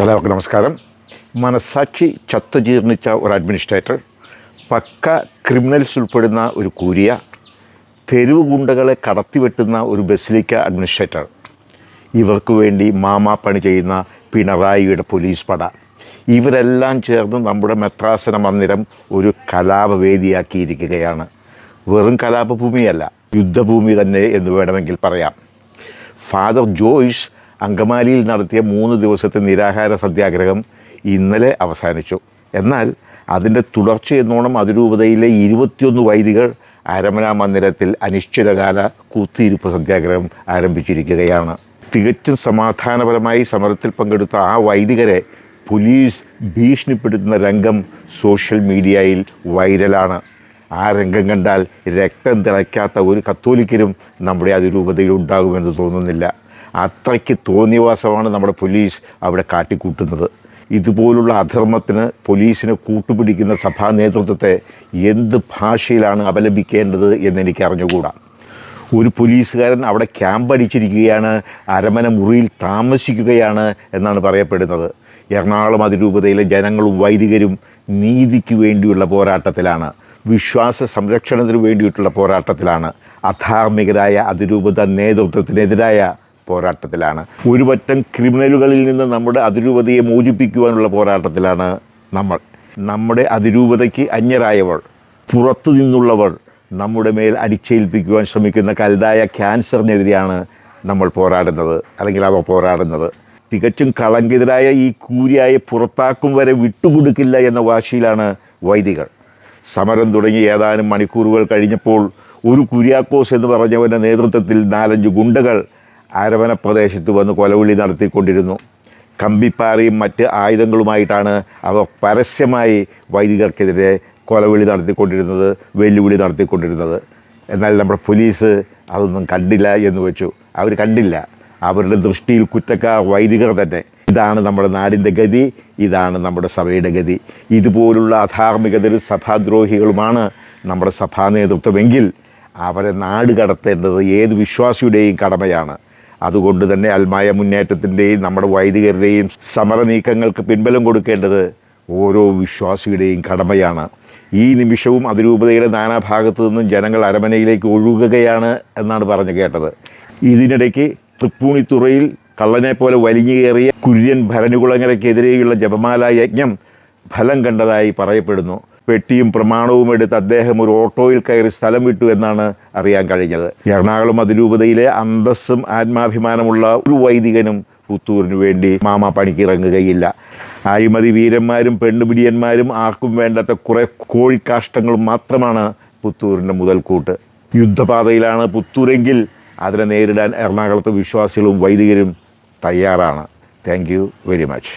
എല്ലാവർക്കും നമസ്കാരം. മനസാക്ഷി ചത്തുചീർണിച്ച ഒരു അഡ്മിനിസ്ട്രേറ്റർ പക്ക ക്രിമിനൽസ് ഉൾപ്പെടുന്ന ഒരു കൂരിയ തെരുവ് ഗുണ്ടകളെ കടത്തിവെട്ടുന്ന ഒരു ബസിലിക്ക അഡ്മിനിസ്ട്രേറ്റർ. ഇവർക്ക് വേണ്ടി മാമാ പണി ചെയ്യുന്ന പിണറായിയുടെ പോലീസ് പട. ഇവരെല്ലാം ചേർന്ന് നമ്മുടെ മെത്രാസന മന്ദിരം ഒരു കലാപവേദിയാക്കിയിരിക്കുകയാണ്. വെറും കലാപഭൂമിയല്ല യുദ്ധഭൂമി തന്നെ എന്ന് വേണമെങ്കിൽ പറയാം. ഫാദർ ജോയ്സ് അങ്കമാലിയിൽ നടത്തിയ മൂന്ന് ദിവസത്തെ നിരാഹാര സത്യാഗ്രഹം ഇന്നലെ അവസാനിച്ചു. എന്നാൽ അതിന്റെ തുടർച്ചയെന്നോണം അതിരൂപതയിലെ ഇരുപത്തിയൊന്ന് വൈദികർ അരമന മന്ദിരത്തിൽ അനിശ്ചിതകാല കൂത്തിയിരിപ്പ് സത്യാഗ്രഹം ആരംഭിച്ചിരിക്കുകയാണ്. തികച്ചും സമാധാനപരമായി സമരത്തിൽ പങ്കെടുത്ത ആ വൈദികരെ പോലീസ് ഭീഷണിപ്പെടുത്തുന്ന രംഗം സോഷ്യൽ മീഡിയയിൽ വൈറലാണ്. ആ രംഗം കണ്ടാൽ രക്തം തിളയ്ക്കാത്ത ഒരു കത്തോലിക്കരും നമ്മുടെ അതിരൂപതയിൽ ഉണ്ടാകുമെന്ന് തോന്നുന്നില്ല. അത്രയ്ക്ക് തോന്നിയവാസമാണ് നമ്മുടെ പോലീസ് അവിടെ കാട്ടിക്കൂട്ടുന്നത്. ഇതുപോലുള്ള അധർമ്മത്തിന് പോലീസിനെ കൂട്ടുപിടിക്കുന്ന സഭാ നേതൃത്വത്തെ എന്ത് ഭാഷയിലാണ് അപലപിക്കേണ്ടത് എന്നെനിക്ക് അറിഞ്ഞുകൂടാ. ഒരു പോലീസുകാരൻ അവിടെ ക്യാമ്പ് അടിച്ചിരിക്കുകയാണ് അരമന മുറിയിൽ താമസിക്കുകയാണ് എന്നാണ് പറയപ്പെടുന്നത്. എറണാകുളം അതിരൂപതയിലെ ജനങ്ങളും വൈദികരും നീതിക്ക് വേണ്ടിയുള്ള പോരാട്ടത്തിലാണ് വിശ്വാസ സംരക്ഷണത്തിന് വേണ്ടിയിട്ടുള്ള പോരാട്ടത്തിലാണ് അധാർമികരായ അതിരൂപത നേതൃത്വത്തിനെതിരായ പോരാട്ടത്തിലാണ്. ഒരുപറ്റം ക്രിമിനലുകളിൽ നിന്ന് നമ്മുടെ അതിരൂപതയെ മോചിപ്പിക്കുവാനുള്ള പോരാട്ടത്തിലാണ് നമ്മൾ. നമ്മുടെ അതിരൂപതയ്ക്ക് അന്യരായവർ പുറത്തു നിന്നുള്ളവർ നമ്മുടെ മേൽ അടിച്ചേൽപ്പിക്കുവാൻ ശ്രമിക്കുന്ന കലുതായ ക്യാൻസറിനെതിരെയാണ് നമ്മൾ പോരാടുന്നത് അല്ലെങ്കിൽ അവ പോരാടുന്നത്. തികച്ചും കളങ്കിതരായ ഈ കൂരിയായ പുറത്താക്കും വരെ വിട്ടുകൊടുക്കില്ല എന്ന വാശിയിലാണ് വൈദികർ. സമരം തുടങ്ങി ഏതാനും മണിക്കൂറുകൾ കഴിഞ്ഞപ്പോൾ ഒരു കുര്യാക്കോസ് എന്ന് പറഞ്ഞവന്റെ നേതൃത്വത്തിൽ നാലഞ്ച് ഗുണ്ടകൾ അരവന പ്രദേശത്ത് വന്ന് കൊലവിളി നടത്തിക്കൊണ്ടിരുന്നു. കമ്പിപ്പാറയും മറ്റ് ആയുധങ്ങളുമായിട്ടാണ് അവർ പരസ്യമായി വൈദികർക്കെതിരെ കൊലവിളി നടത്തിക്കൊണ്ടിരുന്നത് വെല്ലുവിളി നടത്തിക്കൊണ്ടിരുന്നത്. എന്നാൽ നമ്മുടെ പോലീസ് അതൊന്നും കണ്ടില്ല എന്ന് വെച്ചു. അവർ കണ്ടില്ല. അവരുടെ ദൃഷ്ടിയിൽ കുറ്റക്കാർ വൈദികർ തന്നെ. ഇതാണ് നമ്മുടെ നാടിന്റെ ഗതി ഇതാണ് നമ്മുടെ സഭയുടെ ഗതി. ഇതുപോലുള്ള അധാർമികതരും സഭാദ്രോഹികളുമാണ് നമ്മുടെ സഭാ നേതൃത്വമെങ്കിൽ അവരെ നാട് കടത്തേണ്ടത് ഏത് വിശ്വാസിയുടെയും കടമയാണ്. അതുകൊണ്ട് തന്നെ അൽമായ മുന്നേറ്റത്തിന്റെയും നമ്മുടെ വൈദികരുടെയും സമര നീക്കങ്ങൾക്ക് പിൻബലം കൊടുക്കേണ്ടത് ഓരോ വിശ്വാസിയുടെയും കടമയാണ്. ഈ നിമിഷവും അതിരൂപതയുടെ നാനാഭാഗത്തു നിന്നും ജനങ്ങൾ അരമനയിലേക്ക് ഒഴുകുകയാണ് എന്നാണ് പറഞ്ഞു കേട്ടത്. ഇതിനിടയ്ക്ക് തൃപ്പൂണിത്തുറയിൽ കള്ളനെ പോലെ വലിഞ്ഞു കയറിയ കുര്യൻ ഭരണകുളങ്ങരയ്ക്കെതിരെയുള്ള ജപമാല യജ്ഞം ഫലം കണ്ടതായി പറയപ്പെടുന്നു. പെട്ടിയും പ്രമാണവും എടുത്ത് അദ്ദേഹം ഒരു ഓട്ടോയിൽ കയറി സ്ഥലം വിട്ടു എന്നാണ് അറിയാൻ കഴിഞ്ഞത്. എറണാകുളം അതിരൂപതയിലെ അന്തസ്സും ആത്മാഭിമാനമുള്ള ഒരു വൈദികനും പുത്തൂരിന് വേണ്ടി മാമ പണിക്കിറങ്ങുകയില്ല. അഴിമതി വീരന്മാരും പെണ്ണുപിടിയന്മാരും ആർക്കും വേണ്ടാത്ത കുറേ കോഴിക്കാഷ്ടങ്ങളും മാത്രമാണ് പുത്തൂരിന്റെ മുതൽക്കൂട്ട്. യുദ്ധപാതയിലാണ് പുത്തൂരെങ്കിൽ അതിനെ നേരിടാൻ എറണാകുളത്തെ വിശ്വാസികളും വൈദികരും തയ്യാറാണ്. Thank very much